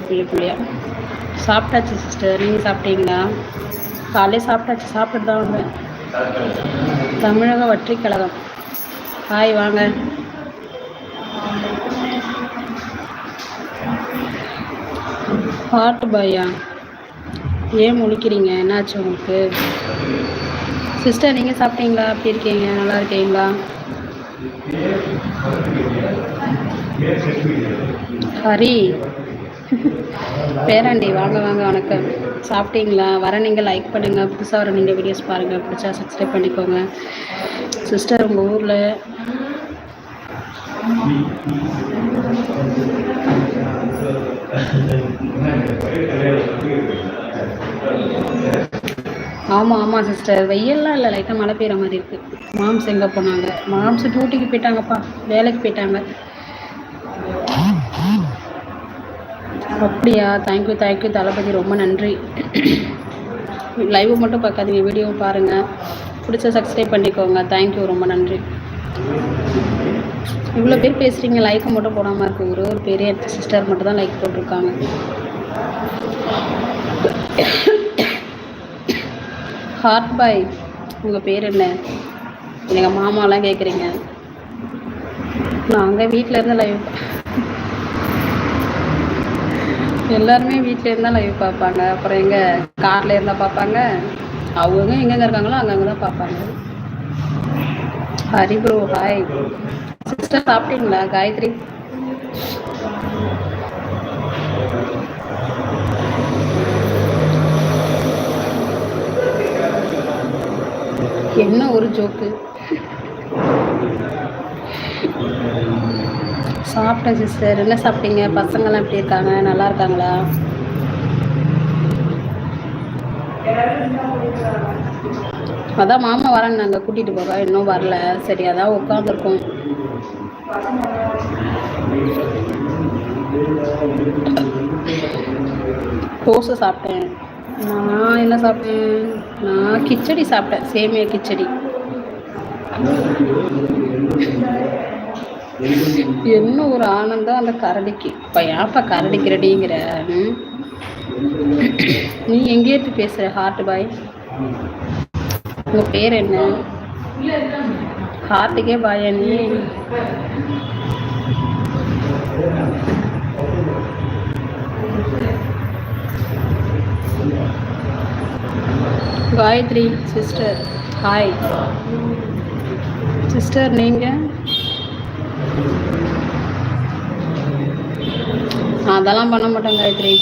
புள்ளி சாப்பிட்டாச்சு சிஸ்டர் நீங்கள் சாப்பிட்டீங்களா? காலையிலே சாப்பிட்டாச்சு சாப்பிட்டு தான் வந்தேன். தமிழக வற்றி கழகம். ஹாய் வாங்க. ஹார்ட் பாயா ஏன் முழிக்கிறீங்க? என்னாச்சு உங்களுக்கு? சிஸ்டர் நீங்கள் சாப்பிட்டீங்களா? எப்படி இருக்கீங்க? நல்லா இருக்கீங்களா? ஹரி. பேராண்டி வாங்க வாங்க வணக்கம். சாப்பிட்டீங்களா? வர நீங்கள் லைக் பண்ணுங்கள் புதுசாக வர நீங்கள் வீடியோஸ் பாருங்கள் பிடிச்சா சப்ஸ்கிரைப் பண்ணிக்கோங்க. சிஸ்டர் உங்கள் ஊரில்? ஆமாம் ஆமாம் சிஸ்டர் வெயில்லாம் இல்லை. லைட்டாக மழை பெய்கிற மாதிரி இருக்குது மாம்ஸ் எங்கே போனாங்க? மாம்ஸ் டியூட்டிக்கு போயிட்டாங்கப்பா. வேலைக்கு போயிட்டாங்க. அப்படியா? Thank you thank you Thalapathy. ரொம்ப நன்றி. லைவை மட்டும் பார்க்காதீங்க வீடியோவும் பாருங்கள் பிடிச்ச சப்ஸ்கிரைப் பண்ணிக்கோங்க. தேங்க்யூ ரொம்ப நன்றி. இவ்வளோ பேர் பேசுகிறீங்க லைக்கை மட்டும் போடாமல் இருக்கு. ஒரு ஒரு பெரிய சிஸ்டர் மட்டும் தான் லைக் போட்டிருக்காங்க. ஹார்ட் பாய் உங்கள் பேர் என்ன? எங்கள் மாமாலாம் கேட்குறீங்க நாங்கள் வீட்டில் இருந்து லைவ் எல்லாருமே வீட்டில் இருந்தால் லைவ் பார்ப்பாங்க. அப்புறம் எங்கே காரில் இருந்தால் பார்ப்பாங்க. அவங்க எங்கெங்கே இருக்காங்களோ அங்கங்கே தான் பார்ப்பாங்க. ஹரி ப்ரோ ஹாய் சிஸ்டர் சாப்பிட்டீங்களா? காயத்ரி? என்ன ஒரு ஜோக்கு சாப்பிட்டேன் சிஸ்டர். என்ன சாப்பிட்டீங்க? பசங்கள்லாம் எப்படி இருக்காங்க? நல்லா இருக்காங்களா? அதான் மாமா வரேன் நாங்கள் கூட்டிகிட்டு போக இன்னும் வரல. சரி அதான் உட்காந்துருக்கோம் தோசை சாப்பிட்டேன். நான் என்ன சாப்பிட்டேன்? நான் கிச்சடி சாப்பிட்டேன். சேமியா கிச்சடி. என்ன ஒரு ஆனந்தம் அந்த கரடிக்கு. இப்போ ஏன்ப்பா கரடிக்கிறடிங்கிற நீ எங்கேயிருந்து பேசுகிற ஹார்ட் பாய் உங்கள் பேர் என்ன? ஹார்ட்டுக்கே பாயா நீ? காயத்ரி சிஸ்டர் ஹாய் சிஸ்டர் நீங்கள் அதெல்லாம் பண்ண மாட்டேன் காயத்ரி.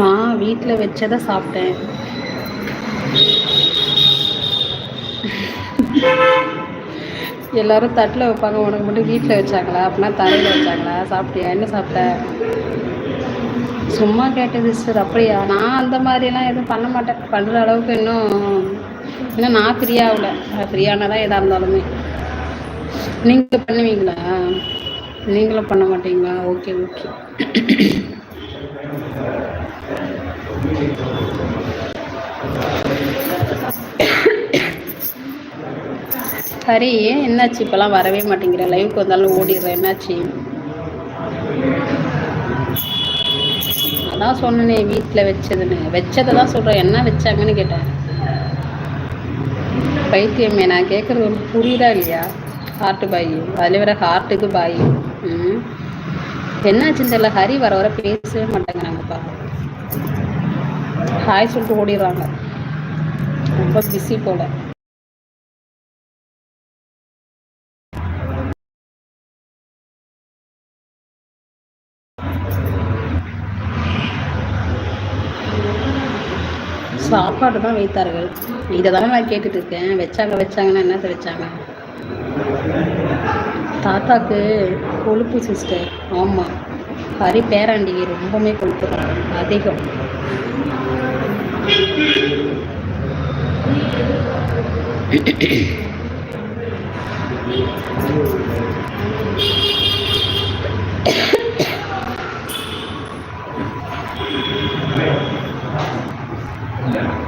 நான் வீட்டில் வச்சதை சாப்பிட்டேன். எல்லாரும் தட்டில் வைப்பாங்க உனக்கு மட்டும் வீட்டில் வச்சாங்களா? அப்படின்னா தரையில் வச்சாங்களா? சாப்பிட்டியா? என்ன சாப்பிட்ட? சும்மா கேட்டது சார் அப்படியா? நான் அந்த மாதிரிலாம் எதுவும் பண்ண மாட்டேன். பண்ணுற அளவுக்கு இன்னும் இன்னும் நான் ஃப்ரீ ஆகல ஃப்ரீயானதான் எதாக இருந்தாலுமே. நீங்கள் பண்ணுவீங்களா? நீங்களும் பண்ண மாட்டீங்களா? Okay okay. சரி ஏன் என்னாச்சு? இப்போலாம் வரவே மாட்டேங்கிற லைவுக்கு வந்தாலும் ஓடிடுறேன். என்னாச்சு? அதான் சொன்னேனே வீட்டில் வச்சதுன்னு. வச்சதை தான் சொல்கிறேன் என்ன வச்சாங்கன்னு கேட்டேன். பைத்தியமே நான் கேட்குறது ஒன்று புரியுதா இல்லையா? ஹார்ட்டு பாய் அதில் வேற ஹார்ட்டுக்கு பாய் ம். என்னாச்சுன்னு தெரியல ஹரி வர வர பேசவே மாட்டேங்கிறாங்கப்பா ஹாய் சொல்லிட்டு ஓடிடுறாங்க. ரொம்ப பிஸி போல. சாப்பாடு தான் வைத்தார்கள். இதை தானே நான் கேட்டுட்டு இருக்கேன் வச்சாங்க வச்சாங்கன்னா என்னத்தை வச்சாங்க? தாத்தாக்கு கொழுப்பு சிஸ்டர் ஆமாம் ஹரி பேராண்டிகை ரொம்பவுமே கொழுப்பு. தான் அதிகம். Yeah.